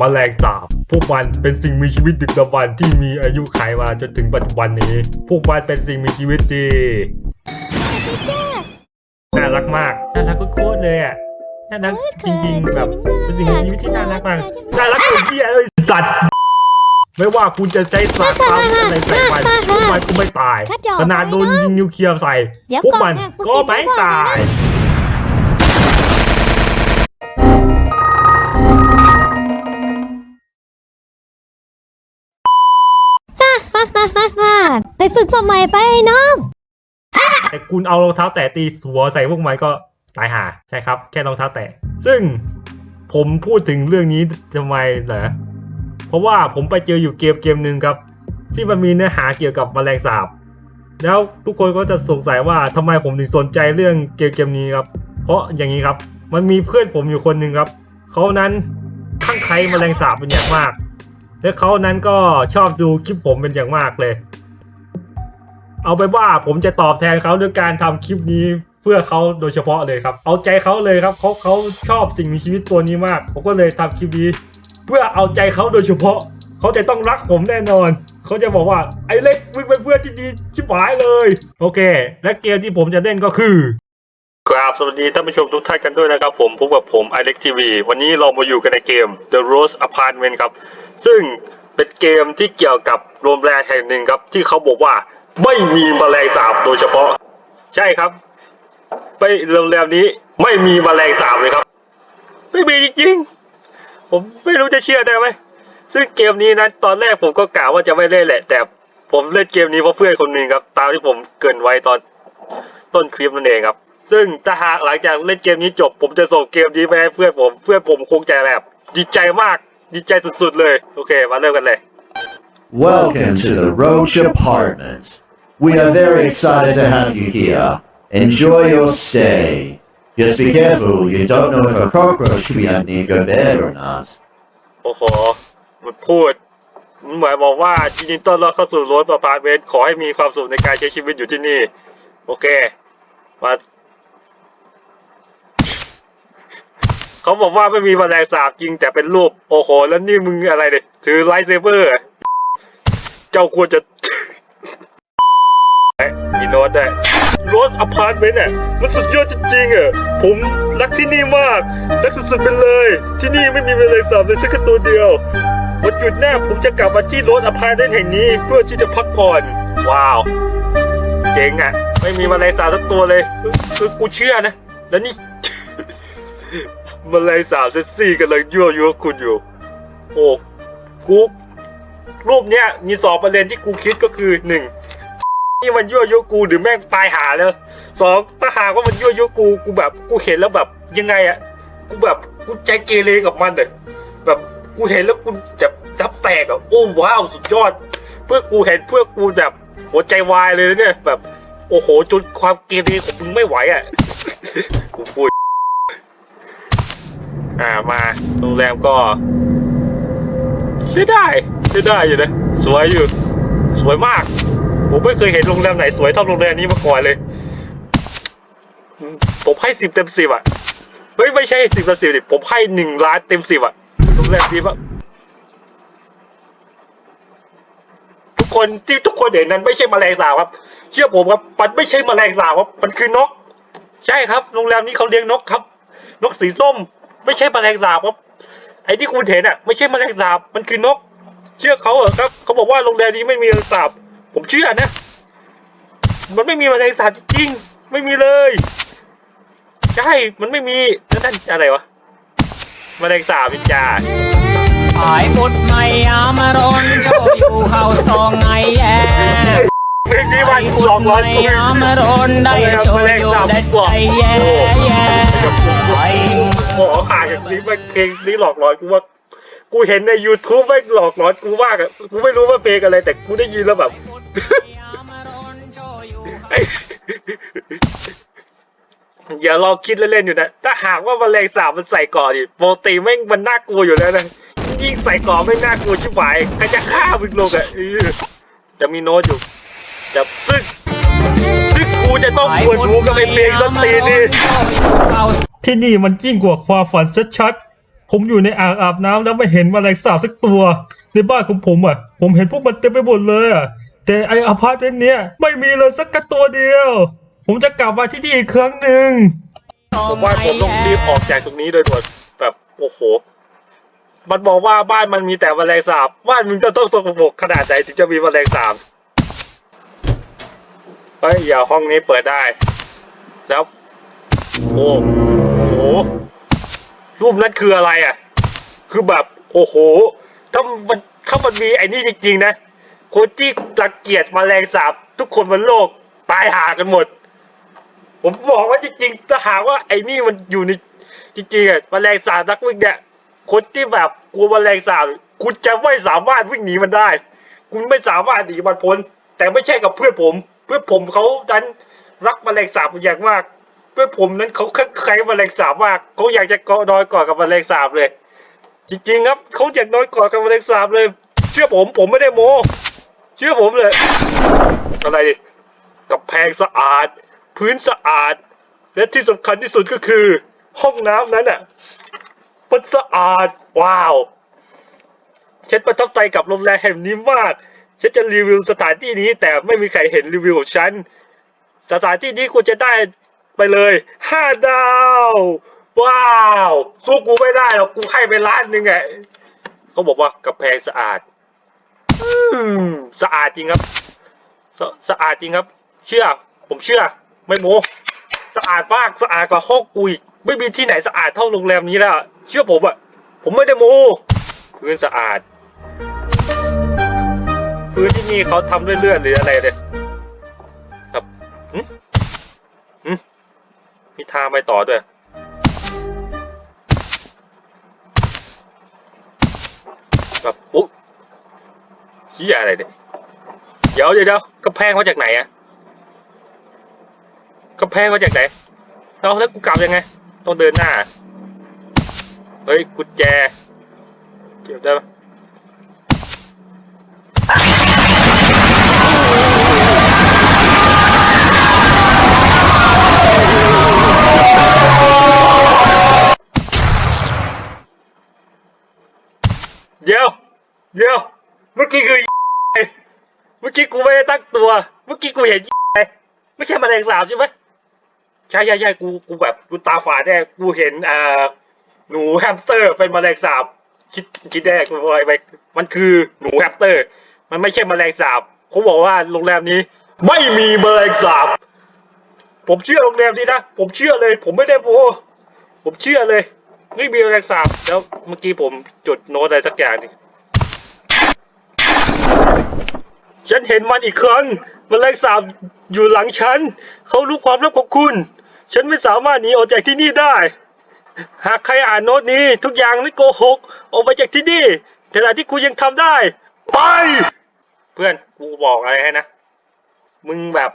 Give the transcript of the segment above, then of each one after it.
มแมลงสาบพวกมันเป็นสิ่งมีชีวิตดึกดำบรรพ์ที่มีอายุขัยมาจนถึงปัจจุบันนี้ พวกมันเป็นสิ่งมีชีวิตที่น่ารักมากน่ารักโคตรๆเลยอะน่ารักจริงๆแบบเป็นสิ่งมีชีวิตที่น่ารักมากน่ารักสุดที่เลยสัตว์ ไม่ว่าคุณจะใช้สารตามอะไรใส่มันพวกมันก็ไม่ตายขนาดโดนยิงนิวเคลียร์ใส่เดี๋ยวพวกก่อนมันค่ะก็ไม่ตาย คุณเอารองเท้าแตะตีหัวใส่พวกมันก็ตายห่าใช่ครับ แค่รองเท้าแตะ ซึ่งผมพูดถึงเรื่องนี้ทำไมเหรอเพราะว่าผมไปเจออยู่เกมเกมหนึ่งครับ ที่มันมีเนื้อหาเกี่ยวกับแมลงสาบ แล้วทุกคนก็จะสงสัยว่าทำไมผมถึงสนใจเรื่องเกมเกมนี้ครับ เพราะอย่างนี้ครับ มันมีเพื่อนผมอยู่คนหนึ่งครับเขานั้นข้างใครแมลงสาบเป็นอย่างมาก และเขานั้นก็ชอบดูคลิปผมเป็นอย่างมากเลย เอาไปว่าผมจะตอบแทนเขาด้วยการทำคลิปนี้เพื่อเขาโดยเฉพาะเลยครับ เอาใจเขาเลยครับเขาเขาชอบสิ่งมีชีวิตตัวนี้มาก ผมก็เลยทำคลิปนี้ เพื่อเอาใจเขาโดยเฉพาะ เขาจะต้องรักผมแน่นอน เขาจะบอกว่าไอ้เล็กมึงเป็นเพื่อนที่ดีชิบหายเลย โอเค และเกมที่ผมจะเล่นก็คือครับสวัสดีท่านผู้ชมทุกท่านกันด้วยนะครับผมพบกับผม i อ e x TV วันนี้เรามาอยู่กันในเกม The Rose Apartment ครับ ซึ่งเป็นเกมที่เกี่ยวกับโรงแรมแห่งหนึ่งครับที่เขาบอกว่า ไม่มีมแมลงสาบโดยเฉพาะ ใช่ครับไปโรงแรมนี้ไม่มีมแมลงสาบเลยครับ ไม่มีจริงๆผมไม่รู้จะเชื่อได้ไหมซึ่งเกมนี้นะตอนแรกผมก็กะว่าจะไม่เล่นแหละ แต่ผมเล่นเกมนี้เพราะเพื่อนคนหนึ่งครับ ตามที่ผมเกินไว้ตอนต้นคลิปนั่นเองครับ ซึ่งถ้าหากหลังจากเล่นเกมนี้จบ ผมจะส่งเกมนี้ไปให้เพื่อนผม เพื่อนผมคงใจแบบดีใจมากดีใจสุดๆเลย โอเค มาเริ่มกันเลย Welcome to the Roach Apartments. We are very excited to have you here. Enjoy your stay. Just be careful, you don't know if a cockroach could be underneath your bed or not. โอ้โห มันพูด มันหมายบอกว่ายินดีต้อนรับเข้าสู่รถอพาร์ตเมนต์ขอให้มีความสุขในการใช้ชีวิตอยู่ที่นี่ โอเค มา เขาบอกว่าไม่มีแมลงสาบจริงแต่เป็นรูป โอ้โห แล้วนี่มึงอะไรเนี่ย ถือไลท์เซเบอร์ เจ้าควรจะ มีโน้ตได้วยโรสอพาร์ตเมนต์อะมันสุดยอดจริงๆอะผมรักที่นี่มาก รักสุดๆไปเลย ที่นี่ไม่มีแมลงสาบเลยสักตัวเดียววันหยุดหน้าผมจะกลับมาที่โรสอพาร์ตเมนต์แห่งนี้ เพื่อที่จะพักผ่อน ว้าว เจ๋งอะ ไม่มีแมลงสาบสักตัวเลยคือคือกูเชื่อนะ แล้วนี่แมลงสาบเซ็กซี่กำลังยั่วยุคุณอยู่ โอ้กูรูปเนี้ยมีสองประเด็นที่กูคิดก็คือหนึ่ง นี่มันยั่วยุกูหรือแม่งตายหาแล้วสองถ้าหากว่ามันยั่วยุกูกูแบบกูเห็นแล้วแบบยังไงอะกูแบบกูใจเกเรกับมันเลยแบบกูเห็นแล้วกูแบบจับแตกอะโอ้ว้าวสุดยอด เพื่อกูเห็นเพื่อกูแบบหัวใจวายเลยนะเนี่ยแบบ โอ้โหจนความเกเรของมึงไม่ไหวอะกูพูดอ่ามาโรงแรมก็ใช้ได้ใช้ได้อยู่นะสวยอยู่ สวยมาก ผมไม่เคยเห็นโรงแรมไหนสวยเท่าโรงแรมนี้มาก่อนเลย ผมให้สิบเต็มสิบอะ เฮ้ยไม่ใช่สิบเต็มสิบดิผมให้หนึ่งล้านเต็มสิบอะ โรงแรมนี้ปะทุกคนที่ทุกคนเห็นนั้นไม่ใช่แมลงสาบครับ เชื่อผมครับมันไม่ใช่แมลงสาบครับ มันคือนก ใช่ครับ โรงแรมนี้เขาเลี้ยงนกครับ นกสีส้ม ไม่ใช่แมลงสาบครับ ไอ้ที่คุณเห็นอะ ไม่ใช่แมลงสาบ มันคือนก เชื่อเขาเหรอครับ เขาบอกว่าโรงแรมนี้ไม่มีแมลงสาบ ผมเชื่อนะ มันไม่มีแมลงสาบจริงๆไม่มีเลยใช่มันไม่มีแล้วนั่นอะไรวะแมลงสาบวิจา I put my arm around show you how strong I am. เพลงนี้มัน I หลอก put หลอน my ตัวเอง arm around I show you that I yeah yeah. I หมอหาอย่างนี้มันเพลงนี้หลอกหลอนกูว่ากูเห็นใน YouTube ไม่งหลอกหลอนกูมากอะกูไม่รู้ว่าเพลงอะไรแต่กูได้ยินแล้วแบบ อย่าลองคิดเล่นๆอยู่นะ ถ้าหากว่าแมลงสาบมันใส่ก่อนดิปกติแม่งมันน่ากลัวอยู่แล้วนะ ยิ่งใส่ก่อนไม่น่ากลัวชิบหายใครจะฆ่ามึงลงอะเออแต่มีโน้ตอยู่แต่ซึ่งซึ่งกูจะต้องปวดหัวกับไอ้เพลงดนตรีนี่ที่นี่มันยิ่งกว่าความฝันชัดๆผมอยู่ในอ่างอาบน้ำแล้วไม่เห็นแมลงสาบสักตัว ในบ้านของผมอะ ผมเห็นพวกมันเต็มไปหมดเลยอะ แต่ไออพาร์ตเมนต์เนี้ยไม่มีเลยสักกระตัวเดียว ผมจะกลับมาที่นี่อีกครั้งหนึ่งผมว่าผมต้องรีบออกจากตรงนี้โดยด่วนแบบโอ้โห มันบอกว่าบ้านมันมีแต่แมลงสาบบ้านมึงจะต้องสกปรกขนาดไหนถึงจะมีแมลงสาบเฮ้ยอย่าห้องนี้เปิดได้ แล้วโอ้โหรูปนั้นคืออะไรอะ คือแบบ โอ้โห ถ้ามันถ้ามันมีไอ้นี่จริงๆนะ คนที่รังเกียจแมลงสาบทุกคนบนโลกตายหากันหมด ผมบอกว่าจริงๆถ้าหากว่าไอ้นี่มันอยู่ในจริงๆอะแมลงสาบนักวิ่งเนี่ยคนที่แบบกลัวแมลงสาบคุณจะไม่สามารถวิ่งหนีมันได้ คุณไม่สามารถหนีมันพ้น แต่ไม่ใช่กับเพื่อนผม เพื่อนผมเขาดันรักแมลงสาบเป็นอย่างมากเพื่อนผมนั้นเขาใครแมลงสาบมากเขาอยากจะกาะนอนกอดกับแมลงสาบเลย จริงๆครับเขาอยากนอนกอดกับแมลงสาบเลย เชื่อผมผมไม่ได้โม้ เชื่อผมเลยอะไรดิกับแพงสะอาด พื้นสะอาด และที่สำคัญที่สุดก็คือ ห้องน้ำนั้นอะมันสะอาด ว้าวฉันประทับใจกับโรงแรมแห่งนี้มากฉันจะรีวิวสถานที่นี้ แต่ไม่มีใครเห็นรีวิวของฉัน สถานที่นี้ควรจะได้ไปเลยห้าดาว ว้าว สู้กูไม่ได้หรอกกูให้ไปล้านหนึ่งไงเขาบอกว่ากระแพงสะอาด สะอาดจริงครับสะสะอาดจริงครับ เชื่อ ผมเชื่อ ไม่โมสะอาดมากสะอาดกว่าห้องกูอีกไม่มีที่ไหนสะอาดเท่าโรงแรมนี้แล้วเชื่อผมอะผมไม่ได้โมพื้นสะอาดพื้นที่นี่เขาทำเลื่อดหรืออะไรเนี่ยครับหึหึมีทางไปต่อด้วย เฮียอะไรเนี่ยเดี๋ยวเดี๋ยวเดี๋ยวกระแพงมาจากไหนอะกระแพงมาจากไหนเอาแล้วกูกลับยังไง ต้องเดินหน้า เฮ้ยกุญแจ เก็บได้ปะเดี๋ยว เดี๋ยว มื่อกี้คือเมื่อกี้กูไม่ได้ตั้งตัว เมื่อกี้กูเห็นไงไม่ใช่แมลงสาบใช่ไหมใช่ใช่ใช่กูกูแบบกูตาฝาดแน่กูเห็นอ่าหนูแฮมสเตอร์เป็นแมลงสาบคิดคิดแรกกูบอกไปมันคือหนูแฮมสเตอร์ มันไม่ใช่แมลงสาบเขาบอกว่าโรงแรมนี้ ไม่มีแมลงสาบผมเชื่อโรงแรมนี้นะผมเชื่อเลย ผมไม่ได้โม้ผมเชื่อเลย ไม่มีแมลงสาบแล้วเมื่อกี้ผมจดโน้ตอะไรสักอย่างนึง ฉันเห็นมันอีกครั้งมแมลงสาบอยู่หลังฉัน เขารู้ความลับของคุณ ฉันไม่สามารถหนีออกจากที่นี่ได้ หากใครอ่านโน้ตนี้ ทุกอย่างไม่โกหก ออกไปจากที่นี่ขณะที่กูยังทำได้ ไป เพื่อนกูบอกอะไรให้นะ มึงแบบ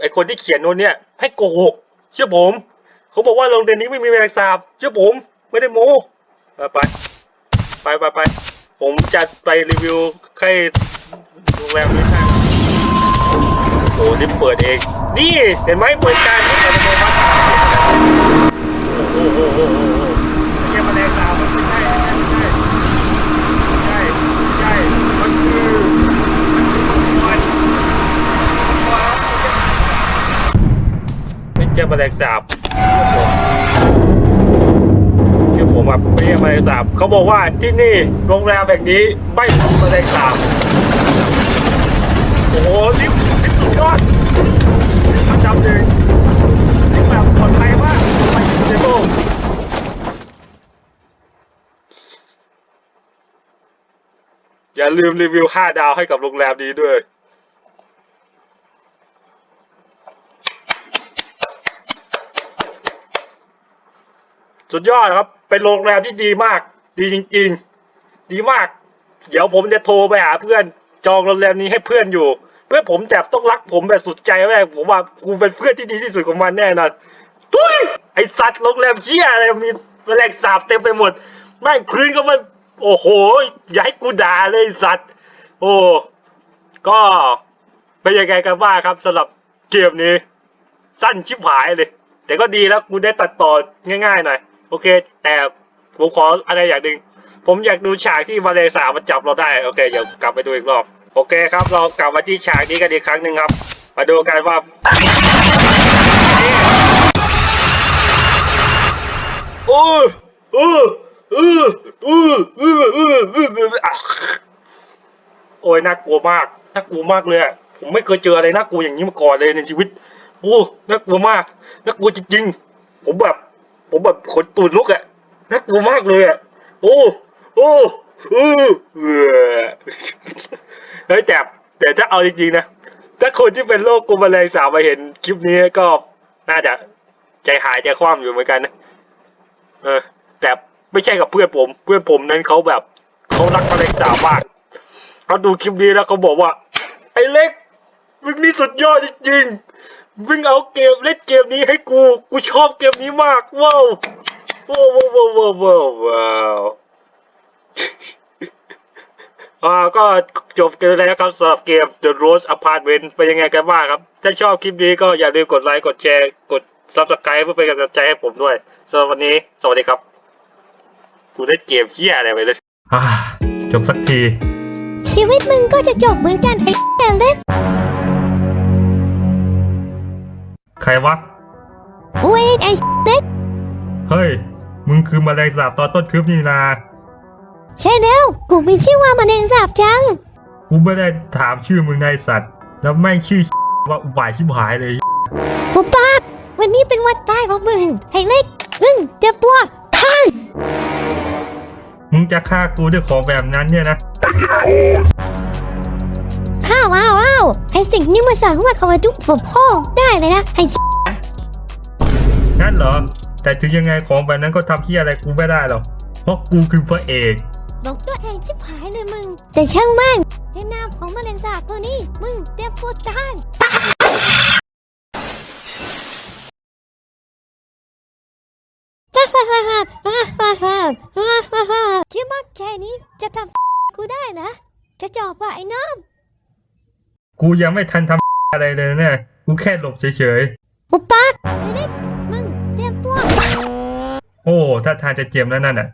ไอคนที่เขียนโน้ตเนี่ย ให้โกหก เชื่อผม เขาบอกว่าโรงเรียนนี้ไม่มีแมลงสาบ เชื่อผม ไม่ได้โม้ไปไปไปไปไปผมจะไปรีวิวใคร โรงแรมไม่ใช่โอ้โหนี่เปิดเอง นี่เห็นไหมบริการนี่อัตโนมัติโอ้โหโอ้โหโอ้โหไม่ใช่แมลงสาบมันไม่ใช่ไม่ใช่ไม่ใช่ไม่ใช่มันคือมันคือควันไม่ใช่แมลงสาบเชื่อผมอะไม่ใช่แมลงสาบเขาบอกว่าที่นี่โรงแรมแบบนี้ไม่มีแมลงสาบ โอ้โหลิฟต์ลิฟต์สุดยอดลิฟต์อันดับหนึ่งลิฟต์แบบปลอดภัยมากไปที่สุดโลกอย่าลืมรีวิว 5 ดาวให้กับโรงแรมนี้ด้วยสุดยอดครับ เป็นโรงแรมที่ดีมาก ดีจริง ๆ ดีมาก เดี๋ยวผมจะโทรไปหาเพื่อน จองโรงแรมนี้ให้เพื่อนอยู่ เพื่อนผมแบบต้องรักผมแบบสุดใจแม่ผมว่ากูเป็นเพื่อนที่ดีที่สุดของมันแน่นอนทุยไอสัตว์โรงแรมเหี้ยอะไรมีแมลงสาบเต็มไปหมดแม่งพื้นก็มันโอ้โหอย่าให้กูด่าเลยสัตว์ โอ้ก็เป็นยังไงกันบ้างครับสำหรับเกมนี้ สั้นชิบหายเลย แต่ก็ดีแล้วกูได้ตัดต่อง่ายๆหน่อย โอเค แต่ผมขออะไรอย่างหนึ่ง ผมอยากดูฉากที่มาเลสามันจับเราได้ โอเค เดี๋ยวกลับไปดูอีกรอบ โอเคครับ เรากลับมาที่ฉากนี้กันอีกครั้งหนึ่งครับ มาดูกันว่า โอ้โอ้โอ้โอ้โอ้โอ้โอ้ยน่ากลัวมาก น่ากลัวมากเลย ผมไม่เคยเจออะไรน่ากลัวอย่างนี้มาก่อนเลยในชีวิต โอ้ น่ากลัวมาก น่ากลัวจริงๆ ผมแบบ ผมแบบขนตูดลุกอะน่ากลัวมากเลยอะโอ้ โอ้โอ้เออเฮ้ยแต่แต่ถ้าเอาจริงๆนะ ถ้าคนที่เป็นโรคกลัวแมลงสาบมาเห็นคลิปนี้ก็น่าจะใจหายใจคว่ำอยู่เหมือนกันนะเออ แต่ไม่ใช่กับเพื่อนผม เพื่อนผมนั้นเขาแบบเขารักแมลงสาบมากเขาดูคลิปนี้แล้วเขาบอกว่า ไอ้เล็กมึงนี่สุดยอดจริงๆมึงเอาเกมเล่นเกมนี้ให้กู กูชอบเกมนี้มากว้าวว้าวว้าวว้าวว้าว อ่าก็จบกันแล้วครับสำหรับเกม The Rose Apartment เป็นยังไงกันบ้างครับ ถ้าชอบคลิปนี้ก็อย่าลืมกดไลค์ กดแชร์ กด Subscribe เพื่อเป็นกำลังใจให้ผมด้วยสำหรับวันนี้ สวัสดีครับ กูได้เกมเชี่ยอะไรไปเลยอ่าจบสักที ชีวิตมึงก็จะจบเหมือนกันไอ้เล็กใครวะกูเองไอ้เล็ก เฮ้ย มึงคือแมลงสาบตอนต้นคลิปนี่นา ใช่แล้วกูมีชื่อว่ามันเองสาบจัง กูไม่ได้ถามชื่อมึงนายสัตว์ แล้วแม่งชื่อ ว่าอุบายชิบหายเลยปุบปากวันนี้เป็นวันตายของมึงไอ้เล็กมึงเตรียมตัวท่านมึงจะฆ่ากูด้วยของแบบนั้นเนี่ยนะข้าวว้าวว้าวไอ้สิ่งนี้มันสามารถเข้ามาจุกผมพ่อได้เลยนะไอ้งั้นเหรอ แต่ถึงยังไงของแบบนั้นก็ทำที่อะไรกูไม่ได้หรอกเพราะกูคือพระเอก บอกตัวเองชิบหายเลยมึง แต่ช่างมั่งในนามของแมลงสาบตัวนี้ มึงเตรียมตัวตายที่มักแค่นี้จะทำกูได้นะ จะจอบว่ไอ้น้ำกูยังไม่ทันทำอะไรเลยเนี่ยกูแค่หลบเฉยๆอุปาไอ้เมึงเตรียมตัว โอ้ ถ้าทางจะเจียมแล้วนั่นอะ